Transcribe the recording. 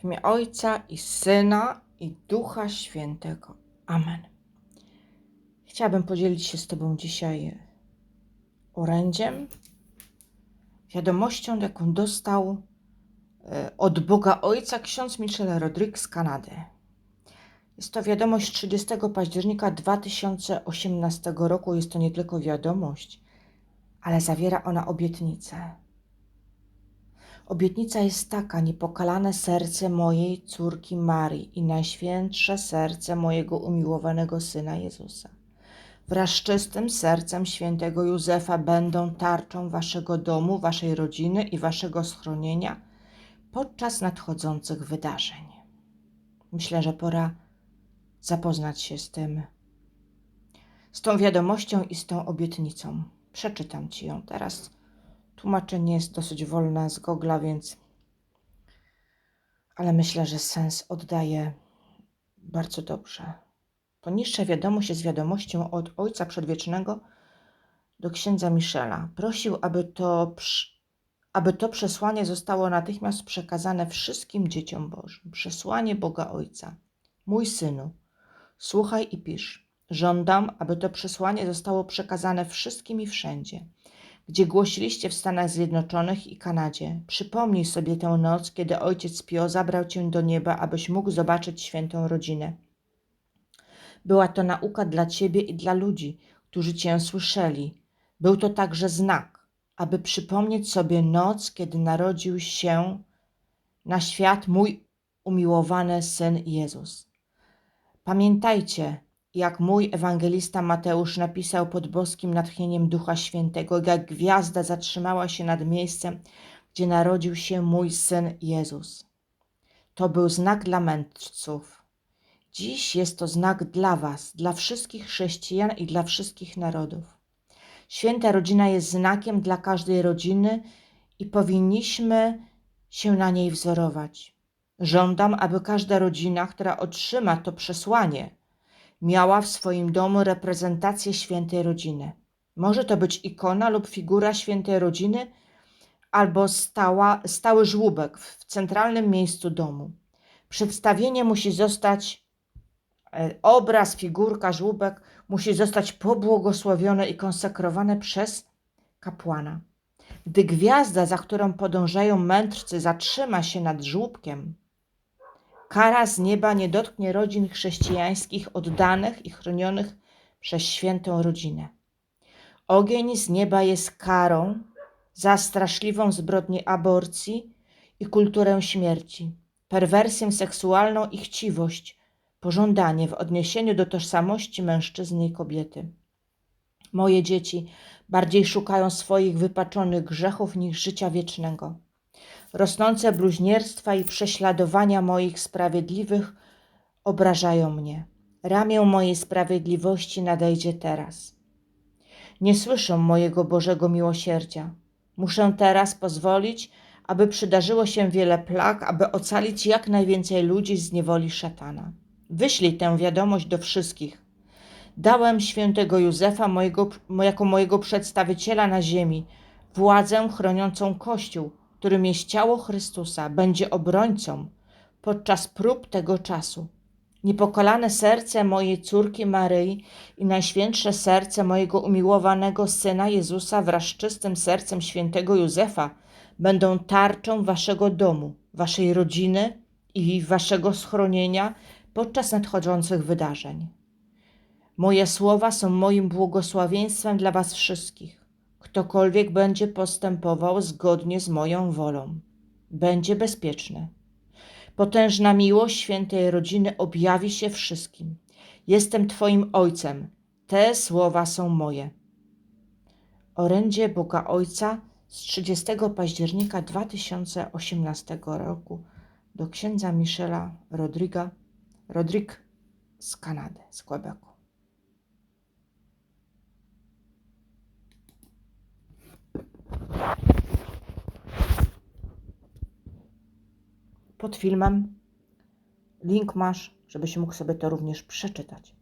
W imię Ojca i Syna i Ducha Świętego. Amen. Chciałabym podzielić się z Tobą dzisiaj orędziem, wiadomością, jaką dostał e, od Boga Ojca ksiądz Michel Rodriguez z Kanady. Jest to wiadomość 30 października 2018 roku. Jest to nie tylko wiadomość, ale zawiera ona obietnicę. Obietnica jest taka: niepokalane serce mojej córki Marii i najświętsze serce mojego umiłowanego syna Jezusa. Wraz z czystym sercem świętego Józefa będą tarczą waszego domu, waszej rodziny i waszego schronienia podczas nadchodzących wydarzeń. Myślę, że pora zapoznać się z tym, z tą wiadomością i z tą obietnicą. Przeczytam ci ją teraz. Tłumaczenie jest dosyć wolne z Gogla, więc. Ale myślę, że sens oddaje bardzo dobrze. Poniższa wiadomość jest wiadomością od Ojca Przedwiecznego do księdza Michela. Prosił, aby to, aby to przesłanie zostało natychmiast przekazane wszystkim dzieciom Bożym. Przesłanie Boga Ojca. Mój synu, słuchaj i pisz. Żądam, aby to przesłanie zostało przekazane wszystkim i wszędzie gdzie głosiliście w Stanach Zjednoczonych i Kanadzie. Przypomnij sobie tę noc, kiedy ojciec Pio zabrał cię do nieba, abyś mógł zobaczyć świętą rodzinę. Była to nauka dla ciebie i dla ludzi, którzy cię słyszeli. Był to także znak, aby przypomnieć sobie noc, kiedy narodził się na świat mój umiłowany syn Jezus. Pamiętajcie, jak mój ewangelista Mateusz napisał pod boskim natchnieniem Ducha Świętego, jak gwiazda zatrzymała się nad miejscem, gdzie narodził się mój syn Jezus. To był znak dla mędrców. Dziś jest to znak dla Was, dla wszystkich chrześcijan i dla wszystkich narodów. Święta rodzina jest znakiem dla każdej rodziny i powinniśmy się na niej wzorować. Żądam, aby każda rodzina, która otrzyma to przesłanie, miała w swoim domu reprezentację świętej rodziny. Może to być ikona lub figura świętej rodziny, albo stała, stały żłóbek w centralnym miejscu domu. Przedstawienie musi zostać, e, obraz, figurka, żłóbek musi zostać pobłogosławione i konsekrowane przez kapłana. Gdy gwiazda, za którą podążają mędrcy, zatrzyma się nad żłóbkiem, Kara z nieba nie dotknie rodzin chrześcijańskich oddanych i chronionych przez świętą rodzinę. Ogień z nieba jest karą za straszliwą zbrodnię aborcji i kulturę śmierci, perwersję seksualną i chciwość, pożądanie w odniesieniu do tożsamości mężczyzny i kobiety. Moje dzieci bardziej szukają swoich wypaczonych grzechów niż życia wiecznego. Rosnące bluźnierstwa i prześladowania moich sprawiedliwych obrażają mnie. Ramię mojej sprawiedliwości nadejdzie teraz. Nie słyszę mojego Bożego miłosierdzia. Muszę teraz pozwolić, aby przydarzyło się wiele plag, aby ocalić jak najwięcej ludzi z niewoli szatana. Wyślij tę wiadomość do wszystkich. Dałem świętego Józefa mojego, jako mojego przedstawiciela na ziemi, władzę chroniącą Kościół, którym jest ciało Chrystusa, będzie obrońcą podczas prób tego czasu. Niepokolane serce mojej córki Maryi i najświętsze serce mojego umiłowanego Syna Jezusa wraz z czystym sercem świętego Józefa będą tarczą waszego domu, waszej rodziny i waszego schronienia podczas nadchodzących wydarzeń. Moje słowa są moim błogosławieństwem dla was wszystkich ktokolwiek będzie postępował zgodnie z moją wolą, będzie bezpieczny. Potężna miłość świętej rodziny objawi się wszystkim. Jestem Twoim Ojcem. Te słowa są moje. Orędzie Boga Ojca z 30 października 2018 roku do księdza Michela Rodriga, Rodrig z Kanady, z Quebecu. Pod filmem link masz, żebyś mógł sobie to również przeczytać.